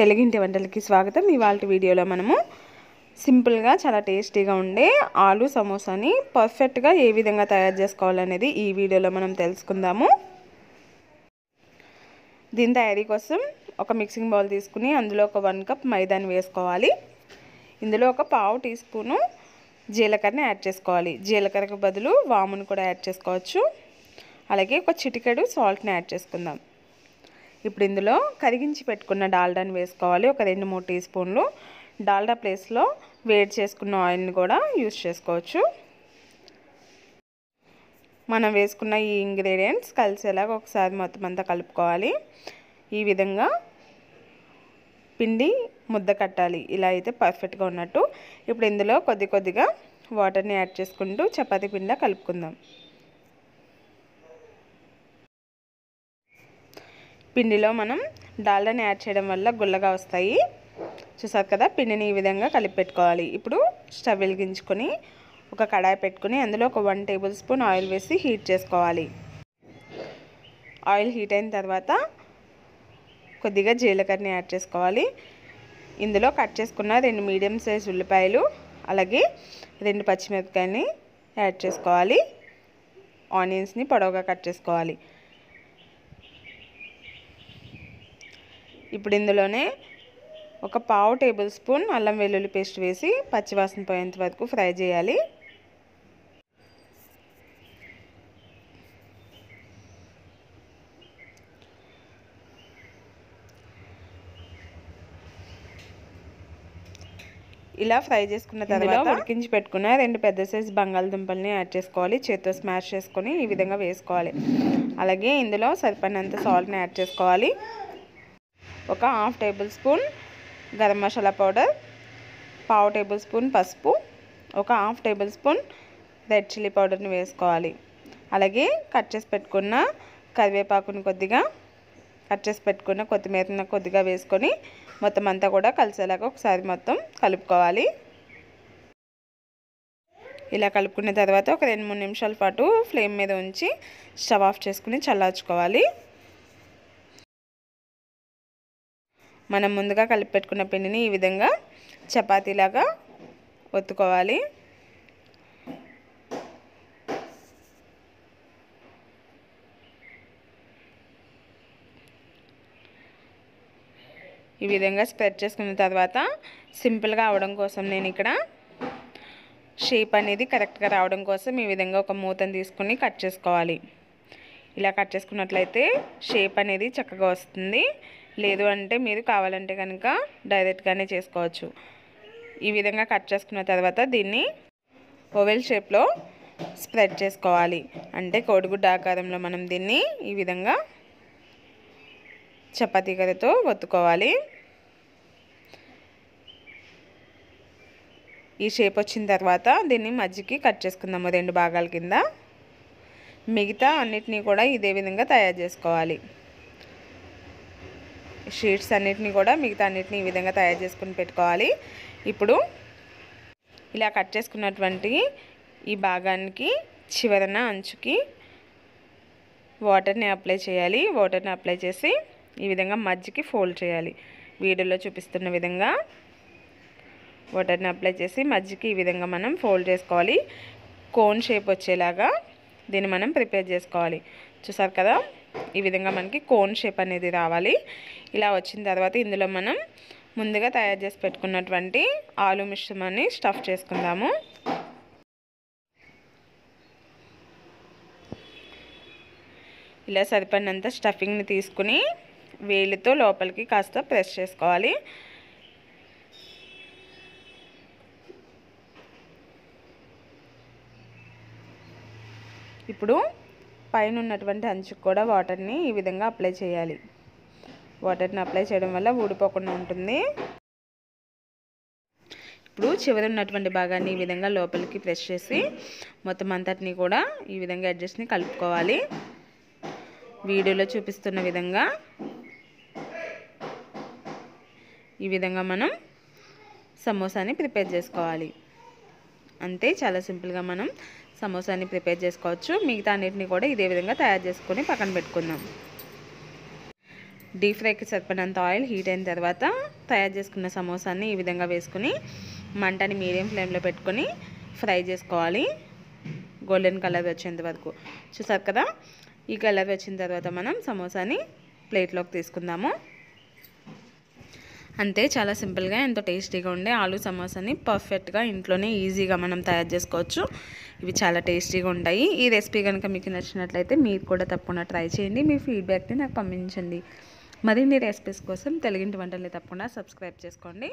తెలుగింటి వంటలకి స్వాగతం. ఇవాళ వీడియోలో మనము సింపుల్గా చాలా టేస్టీగా ఉండే ఆలు సమోసాని పర్ఫెక్ట్గా ఏ విధంగా తయారు చేసుకోవాలనేది ఈ వీడియోలో మనం తెలుసుకుందాము. దీని తయారీ కోసం ఒక మిక్సింగ్ బౌల్ తీసుకుని అందులో ఒక వన్ కప్ మైదాని వేసుకోవాలి. ఇందులో ఒక పావు టీ స్పూను జీలకర్రని యాడ్ చేసుకోవాలి. జీలకర్రకు బదులు వామును కూడా యాడ్ చేసుకోవచ్చు. అలాగే ఒక చిటికెడు సాల్ట్ని యాడ్ చేసుకుందాం. ఇప్పుడు ఇందులో కరిగించి పెట్టుకున్న డాల్డాని వేసుకోవాలి. ఒక రెండు మూడు టీ స్పూన్లు డాల్డా ప్లేస్లో వేడి చేసుకున్న ఆయిల్ని కూడా యూస్ చేసుకోవచ్చు. మనం వేసుకున్న ఈ ఇంగ్రీడియంట్స్ కలిసేలాగా ఒకసారి మొత్తం అంతా కలుపుకోవాలి. ఈ విధంగా పిండి ముద్ద కట్టాలి. ఇలా అయితే పర్ఫెక్ట్గా ఉన్నట్టు. ఇప్పుడు ఇందులో కొద్ది కొద్దిగా వాటర్ని యాడ్ చేసుకుంటూ చపాతీ పిండిలా కలుపుకుందాం. పిండిలో మనం డాల్డాని యాడ్ చేయడం వల్ల గుల్లగా వస్తాయి. చూసారు కదా? పిండిని ఈ విధంగా కలిపి పెట్టుకోవాలి. ఇప్పుడు స్టవ్ వెలిగించుకొని ఒక కడాయి పెట్టుకుని అందులో ఒక వన్ టేబుల్ స్పూన్ ఆయిల్ వేసి హీట్ చేసుకోవాలి. ఆయిల్ హీట్ అయిన తర్వాత కొద్దిగా జీలకర్రని యాడ్ చేసుకోవాలి. ఇందులో కట్ చేసుకున్న రెండు మీడియం సైజ్ ఉల్లిపాయలు అలాగే రెండు పచ్చిమిరపకాయని యాడ్ చేసుకోవాలి. ఆనియన్స్ని పొడవుగా కట్ చేసుకోవాలి. ఇప్పుడు ఇందులోనే ఒక పావు టేబుల్ స్పూన్ అల్లం వెల్లుల్లి పేస్ట్ వేసి పచ్చివాసన పోయేంత వరకు ఫ్రై చేయాలి. ఇలా ఫ్రై చేసుకున్న తర్వాత ఉడికించి పెట్టుకున్న రెండు పెద్ద సైజు బంగాళదుంపల్ని యాడ్ చేసుకోవాలి. చేతితో స్మాష్ చేసుకొని ఈ విధంగా వేసుకోవాలి. అలాగే ఇందులో సరిపడినంత సాల్ట్ని యాడ్ చేసుకోవాలి. ఒక half tablespoon garam masala powder పావు టేబుల్ స్పూన్ పసుపు ఒక half tablespoon red chilli పౌడర్ని వేసుకోవాలి. అలాగే కట్ చేసి పెట్టుకున్న కరివేపాకుని కొద్దిగా కట్ చేసి పెట్టుకున్న కొత్తిమీరని కొద్దిగా వేసుకొని మొత్తం అంతా కూడా కలిసేలాగా ఒకసారి మొత్తం కలుపుకోవాలి. ఇలా కలుపుకున్న తర్వాత ఒక రెండు మూడు నిమిషాల పాటు ఫ్లేమ్ మీద ఉంచి స్టవ్ ఆఫ్ చేసుకుని చల్లార్చుకోవాలి. మనం ముందుగా కలిపి పెట్టుకున్న పిండిని ఈ విధంగా చపాతీలాగా ఒత్తుకోవాలి. ఈ విధంగా స్ప్రెడ్ చేసుకున్న తర్వాత సింపుల్గా అవడం కోసం నేను ఇక్కడ షేప్ అనేది కరెక్ట్గా రావడం కోసం ఈ విధంగా ఒక మూతను తీసుకుని కట్ చేసుకోవాలి. ఇలా కట్ చేసుకున్నట్లయితే షేప్ అనేది చక్కగా వస్తుంది. లేదు అంటే మీరు కావాలంటే కనుక డైరెక్ట్గానే చేసుకోవచ్చు. ఈ విధంగా కట్ చేసుకున్న తర్వాత దీన్ని ఓవెల్ షేప్లో స్ప్రెడ్ చేసుకోవాలి. అంటే కోడిగుడ్డ ఆకారంలో మనం దీన్ని ఈ విధంగా చపాతీ కర్రతో ఒత్తుకోవాలి. ఈ షేప్ వచ్చిన తర్వాత దీన్ని మజ్జికి కట్ చేసుకుందాము రెండు భాగాల కింద. మిగతా అన్నిటినీ కూడా ఇదే విధంగా తయారు చేసుకోవాలి. షీట్స్ అన్నిటినీ కూడా మిగతా అన్నిటిని ఈ విధంగా తయారు చేసుకుని పెట్టుకోవాలి. ఇప్పుడు ఇలా కట్ చేసుకున్నటువంటి ఈ భాగానికి చివరన అంచుకి వాటర్ని అప్లై చేయాలి. వాటర్ని అప్లై చేసి ఈ విధంగా మజ్జికి ఫోల్డ్ చేయాలి. వీడియోలో చూపిస్తున్న విధంగా వాటర్ని అప్లై చేసి మజ్జికి ఈ విధంగా మనం ఫోల్డ్ చేసుకోవాలి. కోన్ షేప్ వచ్చేలాగా దీన్ని మనం ప్రిపేర్ చేసుకోవాలి. చూసారు కదా? ఈ విధంగా మనకి కోన్ షేప్ అనేది రావాలి. ఇలా వచ్చిన తర్వాత ఇందులో మనం ముందుగా తయారు చేసి పెట్టుకున్నటువంటి ఆలు మిశ్రమాన్ని స్టఫ్ చేసుకుందాము. ఇలా సరిపడినంత స్టఫింగ్ని తీసుకుని వేలితో లోపలికి కాస్త ప్రెస్ చేసుకోవాలి. ఇప్పుడు పైన ఉన్నటువంటి అంచుకు కూడా వాటర్ని ఈ విధంగా అప్లై చేయాలి. వాటర్ని అప్లై చేయడం వల్ల ఊడిపోకుండా ఉంటుంది. ఇప్పుడు చివరి ఉన్నటువంటి భాగాన్ని ఈ విధంగా లోపలికి ప్రెస్ చేసి మొత్తం అంతటిని కూడా ఈ విధంగా అడ్జస్ట్ని కలుపుకోవాలి. వీడియోలో చూపిస్తున్న విధంగా ఈ విధంగా మనం సమోసాని ప్రిపేర్ చేసుకోవాలి. అంతే చాలా సింపుల్గా మనం సమోసాని ప్రిపేర్ చేసుకోవచ్చు. మిగతా అన్నిటిని కూడా ఇదే విధంగా తయారు చేసుకొని పక్కన పెట్టుకుందాం. డీప్ ఫ్రైకి సరిపడినంత ఆయిల్ హీట్ అయిన తర్వాత తయారు చేసుకున్న సమోసాని ఈ విధంగా వేసుకుని మంటని మీడియం ఫ్లేమ్లో పెట్టుకొని ఫ్రై చేసుకోవాలి. గోల్డెన్ కలర్ వచ్చేంత వరకు. చూసారు కదా? ఈ కలర్ వచ్చిన తర్వాత మనం సమోసాని ప్లేట్లోకి తీసుకుందాము. అంతే చాలా సింపుల్గా ఎంతో టేస్టీగా ఉండే ఆలూ సమోసాని పర్ఫెక్ట్గా ఇంట్లోనే ఈజీగా మనం తయారు చేసుకోవచ్చు. ఇవి చాలా టేస్టీగా ఉంటాయి. ఈ రెసిపీ కనుక మీకు నచ్చినట్లయితే మీరు కూడా తప్పకుండా ట్రై చేయండి. మీ ఫీడ్బ్యాక్ని నాకు పంపించండి. మరిన్ని రెసిపీస్ కోసం తెలుగింటి వంటల్ని తప్పకుండా సబ్స్క్రైబ్ చేసుకోండి.